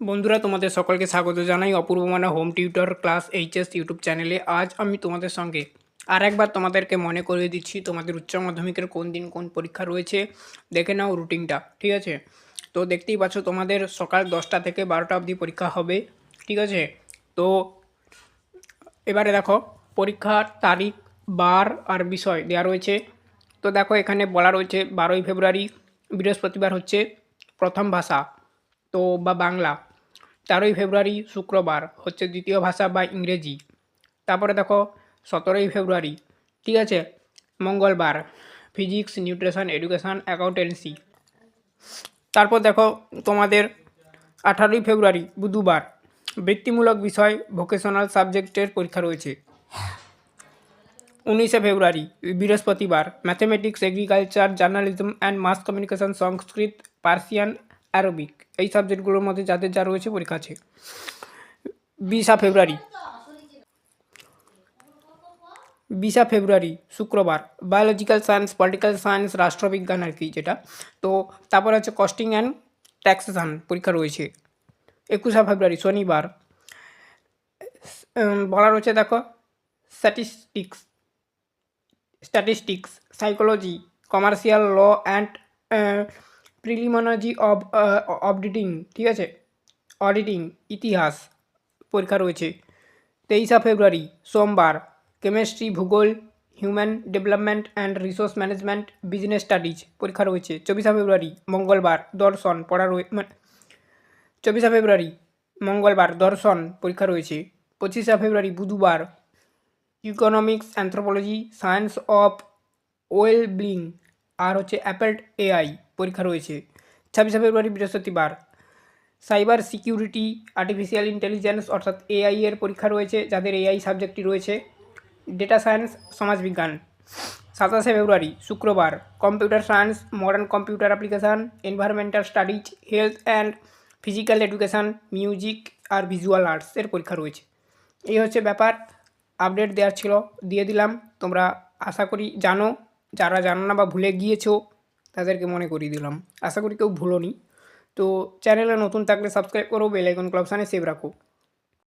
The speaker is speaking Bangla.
বন্ধুরা, তোমাদের সকলকে স্বাগত জানাই অপূর্ব মানে home tutor class HS YouTube চ্যানেলে আজ আমি তোমাদের সঙ্গে আর একবার তোমাদেরকে মনে করিয়ে দিচ্ছি তোমাদের উচ্চ মাধ্যমিকের কোন দিন কোন পরীক্ষা রয়েছে। দেখে নাও রুটিনটা ঠিক আছে? তো দেখতেই পাচ্ছ তোমাদের সকাল দশটা থেকে বারোটা অবধি পরীক্ষা হবে, ঠিক আছে? তো এবারে দেখো, পরীক্ষার তারিখ, বার আর বিষয় দেওয়া রয়েছে। তো দেখো এখানে বলা রয়েছে বারোই ফেব্রুয়ারি, বৃহস্পতিবার হচ্ছে প্রথম ভাষা। তো বা বাংলা। তেরোই ফেব্রুয়ারি শুক্রবার হচ্ছে দ্বিতীয় ভাষা বা ইংরেজি। তারপরে দেখো, সতেরোই ফেব্রুয়ারি, ঠিক আছে? মঙ্গলবার, ফিজিক্স, নিউট্রিশন, এডুকেশন, অ্যাকাউন্টেন্সি। তারপর দেখো, তোমাদের আঠারোই ফেব্রুয়ারি, বুধবার, বৃত্তিমূলক বিষয় ভোকেশনাল সাবজেক্টের পরীক্ষা রয়েছে। উনিশে ফেব্রুয়ারি, বৃহস্পতিবার mathematics agriculture journalism and mass communication Sanskrit Persian Arabic এই সাবজেক্টগুলোর মধ্যে যাদের যা রয়েছে পরীক্ষা আছে। বিশা ফেব্রুয়ারি। বিশা ফেব্রুয়ারি, শুক্রবার। বায়োলজিক্যাল সায়েন্স পলিটিক্যাল সায়েন্স রাষ্ট্রবিজ্ঞান আর কি যেটা। তো তারপর হচ্ছে কস্টিং অ্যান্ড ট্যাক্সেশন পরীক্ষা রয়েছে। একুশা ফেব্রুয়ারি, শনিবার। বলা রয়েছে দেখো statistics statistics psychology commercial law and preliminary of auditing ঠিক আছে? অডিটিং, ইতিহাস পরীক্ষা রয়েছে। তেইশা ফেব্রুয়ারি, সোমবার, কেমিস্ট্রি, ভূগোল, human development and resource management, business studies পরীক্ষা রয়েছে। চব্বিশা ফেব্রুয়ারি, মঙ্গলবার, দর্শন পড়া রয়ে চব্বিশা ফেব্রুয়ারি, মঙ্গলবার, দর্শন পরীক্ষা রয়েছে। পঁচিশা ফেব্রুয়ারি, বুধবার, economics, anthropology, science of well being আর হচ্ছে অ্যাপেলড এআই পরীক্ষা রয়েছে। ছাব্বিশে ফেব্রুয়ারি বৃহস্পতিবার। সাইবার সিকিউরিটি আর্টিফিশিয়াল ইন্টেলিজেন্স অর্থাৎ এআই এর পরীক্ষা রয়েছে, যাদের এআই সাবজেক্টটি রয়েছে। ডেটা সায়েন্স সমাজবিজ্ঞান সাতাশে ফেব্রুয়ারি, শুক্রবার। Computer science modern computer application environmental studies health and physical education music R visual আর্টসের পরীক্ষা রয়েছে। এই হচ্ছে ব্যাপার। আপডেট দেওয়ার ছিল, দিয়ে দিলাম। তোমরা আশা করি জানো। যারা জানো না বা ভুলে গিয়েছো, তাদেরকে মনে করিয়ে দিলাম। আশা করি কেউ ভুলোনি। তো চ্যানেলে নতুন থাকলে সাবস্ক্রাইব করো বেলাইকন ক্লাবসানে সেভ রাখো।